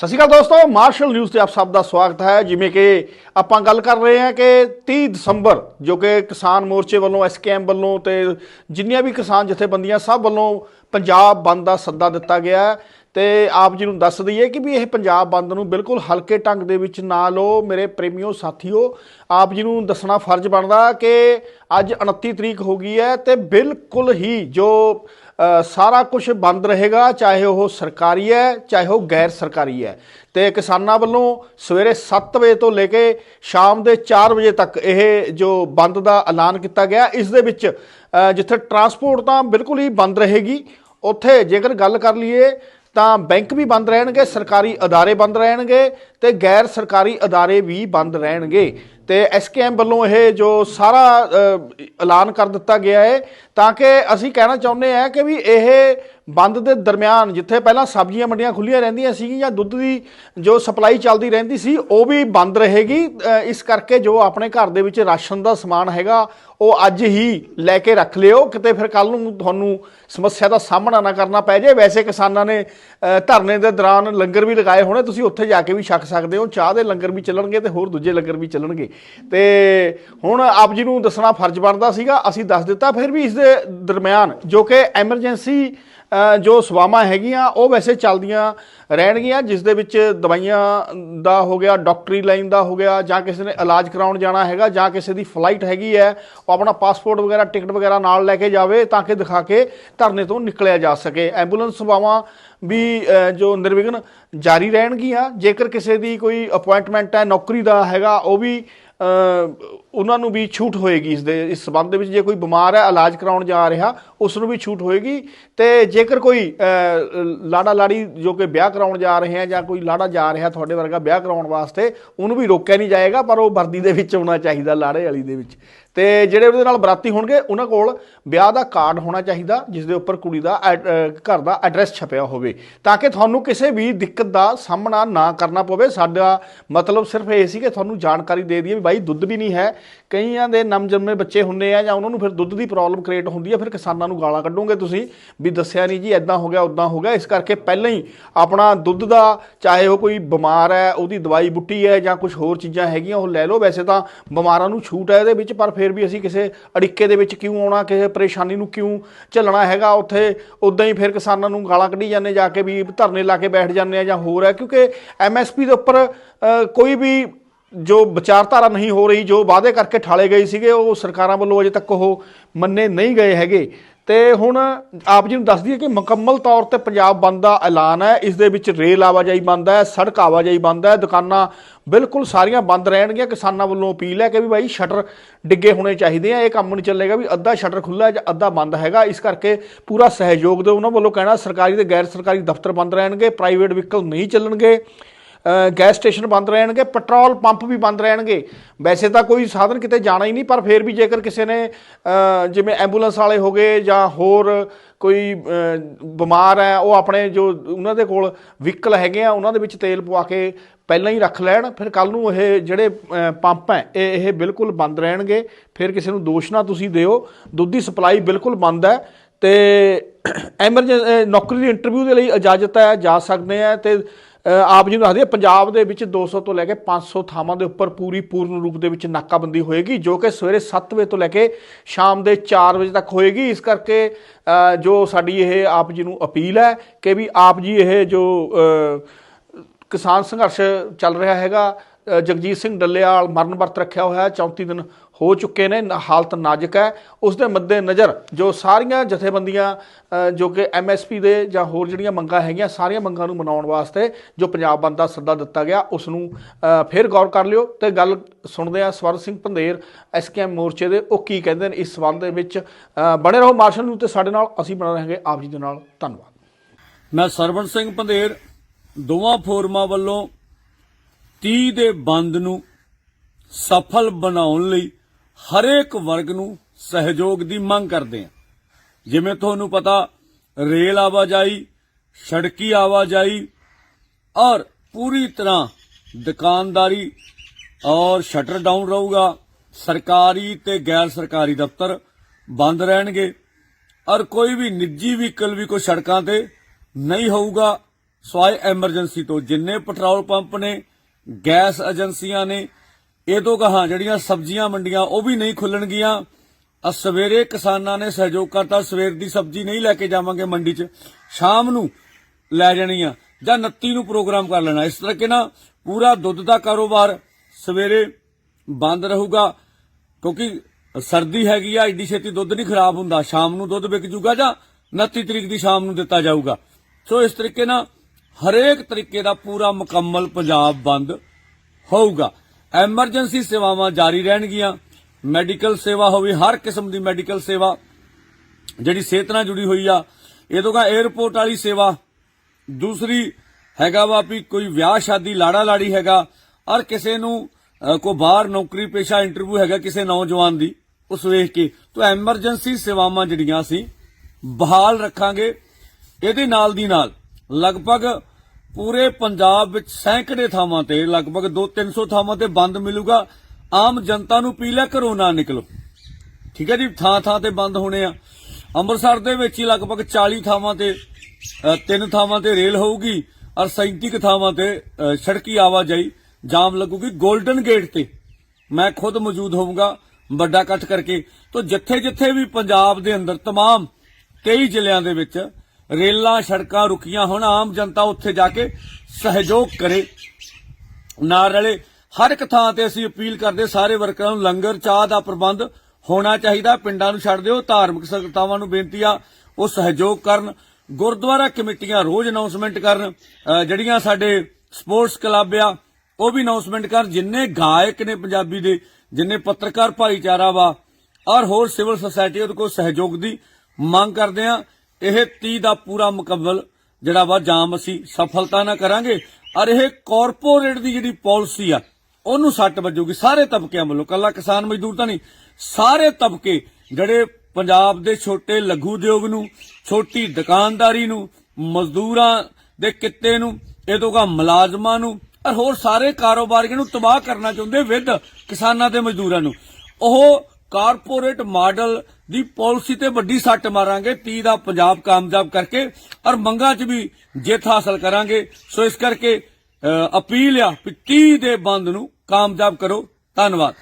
ਸਤਿ ਸ਼੍ਰੀ ਅਕਾਲ ਦੋਸਤੋ, martial news ਤੇ ਆਪ ਸਭ ਦਾ ਸਵਾਗਤ ਹੈ। ਜਿਵੇਂ ਕਿ ਆਪਾਂ ਗੱਲ ਕਰ ਰਹੇ ਹਾਂ ਕਿ 30 ਦਸੰਬਰ, ਜੋ ਕਿ ਕਿਸਾਨ ਮੋਰਚੇ ਵੱਲੋਂ ਐਸਕੇਐਮ ਵੱਲੋਂ ਤੇ ਜਿੰਨੀਆਂ ਵੀ ਕਿਸਾਨ ਜਥੇਬੰਦੀਆਂ ਸਭ ਵੱਲੋਂ ਪੰਜਾਬ ਬੰਦ ਦਾ ਸੱਦਾ ਦਿੱਤਾ ਗਿਆ ਹੈ। ਤੇ ਆਪ ਜੀ ਨੂੰ ਦੱਸ ਦਈਏ ਕਿ ਵੀ ਇਹ ਪੰਜਾਬ ਬੰਦ ਨੂੰ ਬਿਲਕੁਲ ਹਲਕੇ ਢੰਗ ਦੇ ਵਿੱਚ ਨਾ ਲਓ, ਮੇਰੇ ਪ੍ਰੇਮੀਓ, ਸਾਥੀਓ, ਆਪ ਜੀ ਨੂੰ ਦੱਸਣਾ ਫਰਜ਼ ਬਣਦਾ ਕਿ ਅੱਜ 29 ਤਰੀਕ ਹੋ ਗਈ ਹੈ ਤੇ ਬਿਲਕੁਲ ਹੀ ਜੋ ਸਾਰਾ ਕੁਝ ਬੰਦ ਰਹੇਗਾ, ਚਾਹੇ ਉਹ ਸਰਕਾਰੀ ਹੈ, ਚਾਹੇ ਉਹ ਗੈਰ ਸਰਕਾਰੀ ਹੈ। ਤੇ ਕਿਸਾਨਾਂ ਵੱਲੋਂ ਸਵੇਰੇ 7 ਵਜੇ ਤੋਂ ਲੈ ਕੇ ਸ਼ਾਮ ਦੇ 4 ਵਜੇ ਤੱਕ ਇਹ ਜੋ ਬੰਦ ਦਾ ਐਲਾਨ ਕੀਤਾ ਗਿਆ, ਇਸ ਦੇ ਵਿੱਚ ਜਿੱਥੇ ਟਰਾਂਸਪੋਰਟ ਤਾਂ ਬਿਲਕੁਲ ਹੀ ਬੰਦ ਰਹੇਗੀ, ਉੱਥੇ ਜੇਕਰ ਗੱਲ ਕਰ ਲਈਏ ਤਾਂ ਬੈਂਕ ਵੀ ਬੰਦ ਰਹਿਣਗੇ, ਸਰਕਾਰੀ ਅਦਾਰੇ ਬੰਦ ਰਹਿਣਗੇ ਤੇ ਗੈਰ ਸਰਕਾਰੀ ਅਦਾਰੇ ਵੀ ਬੰਦ ਰਹਿਣਗੇ। ਤੇ ਐਸਕੇਐਮ ਵੱਲੋਂ ਇਹ ਜੋ ਸਾਰਾ ਐਲਾਨ ਕਰ ਦਿੱਤਾ ਗਿਆ ਹੈ, ਤਾਂ ਕਿ ਅਸੀਂ ਕਹਿਣਾ ਚਾਹੁੰਦੇ ਹਾਂ ਕਿ ਵੀ ਇਹ ਬੰਦ ਦੇ ਦਰਮਿਆਨ ਜਿੱਥੇ ਪਹਿਲਾਂ ਸਬਜ਼ੀਆਂ ਮੰਡੀਆਂ ਖੁੱਲੀਆਂ ਰਹਿੰਦੀਆਂ ਸੀ ਜਾਂ ਦੁੱਧ ਦੀ ਜੋ ਸਪਲਾਈ ਚੱਲਦੀ ਰਹਿੰਦੀ ਸੀ, ਉਹ ਵੀ ਬੰਦ ਰਹੇਗੀ। ਇਸ ਕਰਕੇ ਜੋ ਆਪਣੇ ਘਰ ਦੇ ਵਿੱਚ ਰਾਸ਼ਨ ਦਾ ਸਮਾਨ ਹੈਗਾ, ਉਹ ਅੱਜ ਹੀ ਲੈ ਕੇ ਰੱਖ ਲਿਓ। ਕਿਤੇ ਫਿਰ ਕੱਲ ਨੂੰ ਤੁਹਾਨੂੰ ਸਮੱਸਿਆ ਦਾ ਸਾਹਮਣਾ ਨਾ ਕਰਨਾ ਪੈ ਜਾਏ। ਵੈਸੇ ਕਿਸਾਨਾਂ ਨੇ ਧਰਨੇ ਦੇ ਦੌਰਾਨ ਲੰਗਰ ਵੀ ਲਗਾਏ ਹੋਣੇ, ਤੁਸੀਂ ਉੱਥੇ ਜਾ ਕੇ ਵੀ ਛਕ ਸਕਦੇ ਹੋ। ਚਾਹ ਦੇ ਲੰਗਰ ਵੀ ਚੱਲਣਗੇ ਤੇ ਹੋਰ ਦੂਜੇ ਲੰਗਰ ਵੀ ਚੱਲਣਗੇ। ਤੇ ਹੁਣ ਆਪ ਜੀ ਨੂੰ ਦੱਸਣਾ ਫਰਜ਼ ਬਣਦਾ ਸੀਗਾ, ਅਸੀਂ ਦੱਸ ਦਿੱਤਾ, ਫਿਰ ਵੀ ਇਸ ਦੇ ਦਰਮਿਆਨ ਜੋ ਕਿ ਐਮਰਜੈਂਸੀ ਜੋ ਸੇਵਾਵਾਂ ਹੈਗੀਆਂ, ਉਹ ਵੈਸੇ ਚੱਲਦੀਆਂ ਰਹਿਣਗੀਆਂ, ਜਿਸ ਦੇ ਵਿੱਚ ਦਵਾਈਆਂ ਦਾ ਹੋ ਗਿਆ, ਡਾਕਟਰੀ ਲਾਈਨ ਦਾ ਹੋ ਗਿਆ, ਜਾਂ ਕਿਸੇ ਨੇ ਇਲਾਜ ਕਰਾਉਣ ਜਾਣਾ ਹੈਗਾ, ਜਾਂ ਕਿਸੇ ਦੀ ਫਲਾਈਟ ਹੈਗੀ ਹੈ, ਉਹ ਆਪਣਾ ਪਾਸਪੋਰਟ ਵਗੈਰਾ, ਟਿਕਟ ਵਗੈਰਾ ਨਾਲ ਲੈ ਕੇ ਜਾਵੇ, ਤਾਂ ਕਿ ਦਿਖਾ ਕੇ ਧਰਨੇ ਤੋਂ ਨਿਕਲਿਆ ਜਾ ਸਕੇ। ਐਂਬੂਲੈਂਸ ਸੇਵਾਵਾਂ ਵੀ ਜੋ ਨਿਰਵਿਘਨ ਜਾਰੀ ਰਹਿਣਗੀਆਂ। ਜੇਕਰ ਕਿਸੇ ਦੀ ਕੋਈ ਅਪਾਇੰਟਮੈਂਟ ਹੈ, ਨੌਕਰੀ ਦਾ ਹੈਗਾ, ਉਹ ਵੀ ਉਹਨਾਂ ਨੂੰ ਵੀ ਛੂਟ ਹੋਏਗੀ ਇਸ ਦੇ, ਇਸ ਸਬੰਧ ਦੇ ਵਿੱਚ। ਜੇ ਕੋਈ ਬਿਮਾਰ ਹੈ, ਇਲਾਜ ਕਰਾਉਣ ਜਾ ਰਿਹਾ, ਉਸ ਨੂੰ ਵੀ ਛੂਟ ਹੋਏਗੀ। ਤੇ ਜੇਕਰ ਕੋਈ ਲਾੜਾ ਲਾੜੀ ਜੋ ਕਿ ਵਿਆਹ ਕਰਾਉਣ ਜਾ ਰਹੇ ਹੈ ਜਾਂ ਕੋਈ ਲਾੜਾ ਜਾ ਰਿਹਾ ਤੁਹਾਡੇ ਵਰਗਾ ਵਿਆਹ ਕਰਾਉਣ ਵਾਸਤੇ, ਉਹਨੂੰ ਵੀ ਰੋਕਿਆ ਨਹੀਂ ਜਾਏਗਾ, ਪਰ ਉਹ ਵਰਦੀ ਦੇ ਵਿੱਚ ਆਉਣਾ ਚਾਹੀਦਾ ਲਾੜੇ ਵਾਲੀ ਦੇ ਵਿੱਚ। ਤੇ ਜਿਹੜੇ ਉਹਦੇ ਨਾਲ ਬਰਾਤੀ ਹੋਣਗੇ, ਉਹਨਾਂ ਕੋਲ ਵਿਆਹ ਦਾ ਕਾਰਡ ਹੋਣਾ ਚਾਹੀਦਾ ਜਿਸ ਦੇ ਉੱਪਰ ਕੁੜੀ ਦਾ ਐਡ- ਘਰ ਦਾ ਐਡਰੈਸ ਛਪਿਆ ਹੋਵੇ। ਤਾਂ ਕਿ ਤੁਹਾਨੂੰ ਕਿਸੇ ਵੀ ਦਿੱਕਤ ਦਾ ਸਾਹਮਣਾ ਨਾ ਕਰਨਾ ਪਵੇ। ਸਾਡਾ ਮਤਲਬ ਸਿਰਫ ਇਹ ਸੀ ਕਿ ਤੁਹਾਨੂੰ ਜਾਣਕਾਰੀ ਦੇ ਦਈਏ ਵੀ ਬਾਈ ਦੁੱਧ ਵੀ ਨਹੀਂ ਹੈ। ਕਈਆਂ ਦੇ ਨਵਜੰਮੇ ਬੱਚੇ ਹੁੰਦੇ ਆ ਜਾਂ ਉਹਨਾਂ ਨੂੰ ਫਿਰ ਦੁੱਧ ਦੀ ਪ੍ਰੋਬਲਮ ਕ੍ਰੀਏਟ ਹੁੰਦੀ ਹੈ ਫਿਰ ਕਿਸਾਨਾਂ ਨੂੰ ਗਾਲਾਂ ਕੱਢੋਗੇ ਤੁਸੀਂ ਵੀ ਦੱਸਿਆ ਨਹੀਂ ਜੀ ਐਦਾਂ ਹੋ ਗਿਆ ਉਦਾਂ ਹੋ ਗਿਆ। ਇਸ ਕਰਕੇ ਪਹਿਲਾਂ ਹੀ ਆਪਣਾ ਦੁੱਧ ਦਾ, ਚਾਹੇ ਉਹ ਕੋਈ ਬਿਮਾਰ ਹੈ, ਉਹਦੀ ਦਵਾਈ ਬੁੱਟੀ ਹੈ ਜਾਂ ਕੁਝ ਹੋਰ ਚੀਜ਼ਾਂ ਹੈਗੀਆਂ, ਉਹ ਲੈ ਲਓ। ਵੈਸੇ ਤਾਂ ਬਿਮਾਰਾਂ ਨੂੰ ਛੂਟ ਹੈ ਇਹਦੇ ਵਿੱਚ, ਪਰ ਫਿਰ ਫਿਰ ਵੀ ਅਸੀਂ ਕਿਸੇ ਅੜਿੱਕੇ ਦੇ ਵਿੱਚ ਕਿਉਂ ਆਉਣਾ, ਕਿਸੇ ਪਰੇਸ਼ਾਨੀ ਨੂੰ ਕਿਉਂ ਝੱਲਣਾ ਹੈਗਾ? ਉੱਥੇ ਉਦਾਂ ਹੀ ਫਿਰ ਕਿਸਾਨਾਂ ਨੂੰ ਗਾਲਾਂ ਕੱਢੀ ਜਾਂਦੇ ਜਾ ਕੇ ਵੀ ਧਰਨੇ ਲਾ ਕੇ ਬੈਠ ਜਾਂਦੇ ਆ ਜਾਂ ਹੋਰ ਹੈ ਕਿਉਂਕਿ ਐਮਐਸਪੀ ਦੇ ਉੱਪਰ ਕੋਈ ਵੀ ਜੋ ਵਿਚਾਰਧਾਰਾ ਨਹੀਂ ਹੋ ਰਹੀ, ਜੋ ਵਾਅਦੇ ਕਰਕੇ ਠਾਲੇ ਗਏ ਸੀਗੇ, ਉਹ ਸਰਕਾਰਾਂ ਵੱਲੋਂ ਅਜੇ ਤੱਕ ਉਹ ਮੰਨੇ ਨਹੀਂ ਗਏ ਹੈਗੇ। ਤੇ ਹੁਣ ਆਪ ਜੀ ਨੂੰ ਦੱਸ ਦਈਏ ਕਿ ਮੁਕੰਮਲ ਤੌਰ ਤੇ ਪੰਜਾਬ ਬੰਦ ਦਾ ਐਲਾਨ ਹੈ। ਇਸ ਦੇ ਵਿੱਚ ਰੇਲ ਆਵਾਜਾਈ ਬੰਦ ਹੈ, ਸੜਕ ਆਵਾਜਾਈ ਬੰਦ ਹੈ, ਦੁਕਾਨਾਂ ਬਿਲਕੁਲ ਸਾਰੀਆਂ ਬੰਦ ਰਹਿਣਗੀਆਂ। ਕਿਸਾਨਾਂ ਵੱਲੋਂ ਅਪੀਲ ਹੈ ਕਿ ਵੀ ਭਾਈ ਸ਼ਟਰ ਡਿੱਗੇ ਹੋਣੇ ਚਾਹੀਦੇ ਆ। ਇਹ ਕੰਮ ਨਹੀਂ ਚੱਲੇਗਾ ਵੀ ਅੱਧਾ ਸ਼ਟਰ ਖੁੱਲਾ ਜਾਂ ਅੱਧਾ ਬੰਦ ਹੈਗਾ। ਇਸ ਕਰਕੇ ਪੂਰਾ ਸਹਿਯੋਗ ਦਿਓ। ਉਹਨਾਂ ਵੱਲੋਂ ਕਹਿਣਾ, ਸਰਕਾਰੀ ਤੇ ਗੈਰ ਸਰਕਾਰੀ ਦਫ਼ਤਰ ਬੰਦ ਰਹਿਣਗੇ, ਪ੍ਰਾਈਵੇਟ ਵਹੀਕਲ ਨਹੀਂ ਚੱਲਣਗੇ। ਗੈਸ ਸਟੇਸ਼ਨ ਬੰਦ ਰਹਿਣਗੇ, ਪੈਟਰੋਲ ਪੰਪ ਵੀ ਬੰਦ ਰਹਿਣਗੇ। ਵੈਸੇ ਤਾਂ ਕੋਈ ਸਾਧਨ ਕਿਤੇ ਜਾਣਾ ਹੀ ਨਹੀਂ, ਪਰ ਫਿਰ ਵੀ ਜੇਕਰ ਕਿਸੇ ਨੇ ਜਿਵੇਂ ਐਂਬੂਲੈਂਸ ਵਾਲੇ ਹੋ ਗਏ ਜਾਂ ਹੋਰ ਕੋਈ ਬਿਮਾਰ ਹੈ, ਉਹ ਆਪਣੇ ਜੋ ਉਹਨਾਂ ਦੇ ਕੋਲ ਵਹੀਕਲ ਹੈਗੇ ਆ, ਉਹਨਾਂ ਦੇ ਵਿੱਚ ਤੇਲ ਪਵਾ ਕੇ ਪਹਿਲਾਂ ਹੀ ਰੱਖ ਲੈਣ, ਫਿਰ ਕੱਲ ਨੂੰ ਇਹ ਜਿਹੜੇ ਪੰਪ ਹੈ, ਇਹ ਇਹ ਬਿਲਕੁਲ ਬੰਦ ਰਹਿਣਗੇ। ਫਿਰ ਕਿਸੇ ਨੂੰ ਦੋਸ਼ ਨਾ ਤੁਸੀਂ ਦਿਓ। ਦੁੱਧ ਦੀ ਸਪਲਾਈ ਬਿਲਕੁਲ ਬੰਦ ਹੈ ਤੇ ਐਮਰਜੈਂਸੀ ਨੌਕਰੀ ਦੀ ਇੰਟਰਵਿਊ ਦੇ ਲਈ ਇਜਾਜ਼ਤ ਹੈ, ਜਾ ਸਕਦੇ ਆ ਤੇ ਆਪ ਜੀ ਨੂੰ ਦੱਸਦੇ ਪੰਜਾਬ ਦੇ ਵਿੱਚ 200 ਤੋਂ ਲੈ ਕੇ 500 ਥਾਵਾਂ ਦੇ ਉੱਪਰ ਪੂਰੀ ਪੂਰਨ ਰੂਪ ਦੇ ਵਿੱਚ ਨਾਕਾਬੰਦੀ ਹੋਏਗੀ, ਜੋ ਕਿ ਸਵੇਰੇ 7 ਵਜੇ ਤੋਂ ਲੈ ਕੇ ਸ਼ਾਮ ਦੇ 4 ਵਜੇ ਤੱਕ ਹੋਏਗੀ। ਇਸ ਕਰਕੇ ਜੋ ਸਾਡੀ ਇਹ ਆਪ ਜੀ ਨੂੰ ਅਪੀਲ ਹੈ ਕਿ ਵੀ ਆਪ ਜੀ ਇਹ ਜੋ ਕਿਸਾਨ ਸੰਘਰਸ਼ ਚੱਲ ਰਿਹਾ ਹੈਗਾ ਜਗਜੀਤ ਸਿੰਘ ਡੱਲੇਵਾਲ ਮਰਨ ਵਰਤ ਰੱਖਿਆ ਹੋਇਆ ਹੈ 34 ਦਿਨ ਹੋ ਚੁੱਕੇ ਨੇ ਹਾਲਤ ਨਾਜ਼ੁਕ ਹੈ। ਉਸ ਦੇ ਮੱਦੇ ਨਜ਼ਰ ਜੋ ਸਾਰੀਆਂ ਜਥੇਬੰਦੀਆਂ ਜੋ ਕਿ ਐਮਐਸਪੀ ਦੇ ਜਾਂ ਹੋਰ ਜਿਹੜੀਆਂ ਮੰਗਾਂ ਹੈਗੀਆਂ, ਸਾਰੀਆਂ ਮੰਗਾਂ ਨੂੰ ਮਨਾਉਣ ਵਾਸਤੇ ਜੋ ਪੰਜਾਬ ਬੰਦ ਦਾ ਸੱਦਾ ਦਿੱਤਾ ਗਿਆ, ਉਸ ਨੂੰ ਫਿਰ ਗੌਰ ਕਰ ਲਿਓ। ਤੇ ਗੱਲ ਸੁਣਦੇ ਆ ਸਵਰ ਸਿੰਘ ਪੰਧੇਰ ਐਸਕੇਐਮ ਮੋਰਚੇ ਦੇ, ਉਹ ਕੀ ਕਹਿੰਦੇ ਨੇ ਇਸ ਸਬੰਧ ਦੇ ਵਿੱਚ। ਬਣੇ ਰਹੋ ਮਾਰਸ਼ਲ ਨੂੰ ਤੇ ਸਾਡੇ ਨਾਲ, ਅਸੀਂ ਬਣੇ ਰਹਾਂਗੇ। ਆਪ ਜੀ ਦੇ ਨਾਲ, ਧੰਨਵਾਦ। ਮੈਂ ਸਰਵਣ ਸਿੰਘ ਪੰਧੇਰ ਦੋਵਾਂ ਫੋਰਮਾਂ ਵੱਲੋਂ 30 ਦੇ ਬੰਦ ਨੂੰ ਸਫਲ ਬਣਾਉਣ ਲਈ ਹਰੇਕ ਵਰਗ ਨੂੰ ਸਹਿਯੋਗ ਦੀ ਮੰਗ ਕਰਦੇ ਹਾਂ। ਜਿਵੇਂ ਤੁਹਾਨੂੰ ਪਤਾ, ਰੇਲ ਆਵਾਜਾਈ, ਸੜਕੀ ਆਵਾਜਾਈ ਔਰ ਪੂਰੀ ਤਰ੍ਹਾਂ ਦੁਕਾਨਦਾਰੀ ਔਰ ਸ਼ਟਰ ਡਾਊਨ ਰਹੂਗਾ। ਸਰਕਾਰੀ ਤੇ ਗੈਰ ਸਰਕਾਰੀ ਦਫ਼ਤਰ ਬੰਦ ਰਹਿਣਗੇ ਔਰ ਕੋਈ ਵੀ ਨਿੱਜੀ ਵਹੀਕਲ ਵੀ ਕੋਈ ਸੜਕਾਂ ਤੇ ਨਹੀਂ ਹੋਊਗਾ। ਸਵਾਏ ਐਮਰਜੈਂਸੀ ਤੋਂ ਜਿੰਨੇ ਪੈਟਰੋਲ ਪੰਪ ਨੇ, ਗੈਸ ਏਜੰਸੀਆਂ ਨੇ ਇਹ ਤੋਂ ਕਹਾ ਜਿਹੜੀਆਂ ਸਬਜ਼ੀਆਂ ਮੰਡੀਆਂ ਉਹ ਵੀ ਨਹੀਂ ਖੁੱਲਣਗੀਆਂ। ਆ ਸਵੇਰੇ ਕਿਸਾਨਾਂ ਨੇ ਸਹਿਯੋਗ ਕਰਤਾ, ਸਵੇਰ ਦੀ ਸਬਜ਼ੀ ਨਹੀਂ ਲੈ ਕੇ ਜਾਵਾਂਗੇ ਮੰਡੀ 'ਚ, ਸ਼ਾਮ ਨੂੰ ਲੈ ਜਾਣੀ ਆ, ਜਾਂ 29 ਨੂੰ ਪ੍ਰੋਗਰਾਮ ਕਰ ਲੈਣਾ। ਇਸ ਤਰ੍ਹਾਂ ਨਾ, ਪੂਰਾ ਦੁੱਧ ਦਾ ਕਾਰੋਬਾਰ ਸਵੇਰੇ ਬੰਦ ਰਹੂਗਾ, ਕਿਉਂਕਿ ਸਰਦੀ ਹੈਗੀ ਆ, ਏਡੀ ਛੇਤੀ ਦੁੱਧ ਨਹੀਂ ਖਰਾਬ ਹੁੰਦਾ। ਸ਼ਾਮ ਨੂੰ ਦੁੱਧ ਵਿਕ ਜੂਗਾ ਜਾਂ 29 ਤਰੀਕ ਦੀ ਸ਼ਾਮ ਨੂੰ ਦਿੱਤਾ ਜਾਊਗਾ। ਸੋ ਇਸ ਤਰੀਕੇ ਨਾਲ ਹਰੇਕ ਤਰੀਕੇ ਦਾ ਪੂਰਾ ਮੁਕੰਮਲ ਪੰਜਾਬ ਬੰਦ ਹੋਊਗਾ। ਐਮਰਜੈਂਸੀ ਸੇਵਾਵਾਂ ਜਾਰੀ ਰਹਿਣਗੀਆਂ। ਮੈਡੀਕਲ ਸੇਵਾ ਹੋਵੇ ਹਰ ਕਿਸਮ ਦੀ ਮੈਡੀਕਲ ਸੇਵਾ ਜਿਹੜੀ ਸਿਹਤ ਨਾਲ ਜੁੜੀ ਹੋਈ ਆ ਇਹ ਤੋਂ ਕਾ 에어ਪੋਰਟ ਵਾਲੀ ਸੇਵਾ। ਦੂਸਰੀ ਹੈਗਾ ਵਾ ਵੀ ਕੋਈ ਵਿਆਹ ਸ਼ਾਦੀ ਲਾੜਾ ਲਾੜੀ ਹੈਗਾ ਔਰ ਕਿਸੇ ਨੂੰ ਅ, ਕੋਈ ਬਾਹਰ ਨੌਕਰੀ ਪੇਸ਼ਾ ਇੰਟਰਵਿਊ ਹੈਗਾ ਕਿਸੇ ਨੌਜਵਾਨ ਦੀ ਉਸ ਵੇਖ ਕੇ। ਤਾਂ ਐਮਰਜੈਂਸੀ ਸੇਵਾਵਾਂ ਜਿਹੜੀਆਂ ਸੀ ਬਹਾਲ ਰੱਖਾਂਗੇ ਇਹਦੇ ਨਾਲ ਦੀ ਨਾਲ ਲਗਭਗ ਪੂਰੇ ਪੰਜਾਬ ਵਿੱਚ ਸੈਂਕੜੇ ਥਾਵਾਂ ਤੇ, ਲਗਭਗ 2-300 ਥਾਵਾਂ ਤੇ ਬੰਦ ਮਿਲੂਗਾ। ਆਮ ਜਨਤਾ ਨੂੰ ਪੀ ਲੈ ਘਰੋਂ ਨਾ ਨਿਕਲੋ। ਠੀਕ ਹੈ ਜੀ ਥਾਂ ਥਾਂ ਤੇ ਬੰਦ ਹੋਣੇ ਆ। ਅੰਮ੍ਰਿਤਸਰ ਦੇ ਵਿੱਚ ਹੀ ਲਗਭਗ 40 ਥਾਵਾਂ ਤੇ ਤਿੰਨ ਥਾਵਾਂ ਤੇ ਰੇਲ ਹੋਊਗੀ ਔਰ 37 ਥਾਵਾਂ ਤੇ ਸੜਕੀ ਆਵਾਜਾਈ ਜਾਮ ਲੱਗੂਗੀ 골ਡਨ ਗੇਟ ਤੇ। ਮੈਂ ਖੁਦ ਮੌਜੂਦ ਹੋਵਾਂਗਾ ਵੱਡਾ ਇਕੱਠ ਕਰਕੇ। ਤੋਂ ਜਿੱਥੇ ਜਿੱਥੇ ਵੀ ਪੰਜਾਬ ਦੇ ਅੰਦਰ ਤਮਾਮ ਕਈ ਜ਼ਿਲ੍ਹਿਆਂ ਦੇ ਵਿੱਚ ਰੇਲਾਂ, ਸੜਕਾਂ ਰੁਕੀਆਂ ਹੋਣ, ਆਮ ਜਨਤਾ ਉੱਥੇ ਜਾ ਕੇ ਸਹਿਯੋਗ ਕਰੇ। ਨਾਲ ਰਲੇ, ਹਰ ਇੱਕ ਥਾਂ ਤੇ ਅਸੀਂ ਅਪੀਲ ਕਰਦੇ, ਸਾਰੇ ਵਰਕਰਾਂ ਨੂੰ ਲੰਗਰ, ਚਾਹ ਦਾ ਪ੍ਰਬੰਧ ਹੋਣਾ ਚਾਹੀਦਾ। ਪਿੰਡਾਂ ਨੂੰ ਛੱਡ ਦਿਓ, ਧਾਰਮਿਕ ਸੰਗਤਾਵਾਂ ਨੂੰ ਬੇਨਤੀ ਆ, ਉਹ ਸਹਿਯੋਗ ਕਰਨ। ਗੁਰਦੁਆਰਾ ਕਮੇਟੀਆਂ ਰੋਜ਼ ਅਨਾਉਂਸਮੈਂਟ ਕਰਨ। ਜਿਹੜੀਆਂ ਸਾਡੇ ਸਪੋਰਟਸ ਕਲੱਬ ਆ, ਉਹ ਵੀ ਅਨਾਉਂਸਮੈਂਟ ਕਰਨ। ਜਿੰਨੇ ਗਾਇਕ ਨੇ ਪੰਜਾਬੀ ਦੇ, ਜਿੰਨੇ ਪੱਤਰਕਾਰ ਭਾਈਚਾਰਾ ਵਾ, ਔਰ ਹੋਰ ਸਿਵਲ ਸੁਸਾਇਟੀ ਉਹਦੇ ਕੋਲ ਸਹਿਯੋਗ ਦੀ ਮੰਗ ਕਰਦੇ ਆ। ਇਹ 30 ਦਾ ਪੂਰਾ ਮੁਕੰਮਲ, ਜਿਹੜਾ ਵਾ ਜਾਮ ਅਸੀਂ ਸਫਲਤਾ ਨਾਲ ਕਰਾਂਗੇ। ਔਰ ਇਹ ਕਾਰਪੋਰੇਟ ਦੀ ਜਿਹੜੀ ਪਾਲਿਸੀ ਆ, ਉਹਨੂੰ ਸੱਟ ਵੱਜੂਗੀ। ਸਾਰੇ ਤਬਕਿਆਂ ਵੱਲੋਂ, ਕੱਲਾ ਕਿਸਾਨ ਮਜ਼ਦੂਰ ਤਾਂ ਨਹੀਂ, ਸਾਰੇ ਤਬਕੇ, ਜਿਹੜੇ ਪੰਜਾਬ ਦੇ ਛੋਟੇ ਲਘੂ ਉਦਯੋਗ ਨੂੰ, ਛੋਟੀ ਦੁਕਾਨਦਾਰੀ ਨੂੰ, ਮਜ਼ਦੂਰਾਂ ਦੇ ਕਿੱਤੇ ਨੂੰ, ਇਹ ਤੋਂ ਕਾ ਮੁਲਾਜ਼ਮਾਂ ਨੂੰ, ਔਰ ਹੋਰ ਸਾਰੇ ਕਾਰੋਬਾਰੀਆਂ ਨੂੰ ਤਬਾਹ ਕਰਨਾ ਚਾਹੁੰਦੇ ਵਿਦ ਕਿਸਾਨਾਂ ਤੇ ਮਜ਼ਦੂਰਾਂ ਨੂੰ। ਉਹ ਕਾਰਪੋਰੇਟ ਮਾਡਲ ਦੀ ਪਾਲਿਸੀ ਤੇ ਵੱਡੀ ਸੱਟ ਮਾਰਾਂਗੇ 30 ਦਾ ਪੰਜਾਬ ਕਾਮਯਾਬ ਕਰਕੇ, ਔਰ ਮੰਗਾਂ 'ਚ ਵੀ ਜਿੱਤ ਹਾਸਲ ਕਰਾਂਗੇ। ਸੋ ਇਸ ਕਰਕੇ ਅਪੀਲ ਆ ਕਿ 30 ਦੇ ਬੰਦ ਨੂੰ ਕਾਮਯਾਬ ਕਰੋ। ਧੰਨਵਾਦ।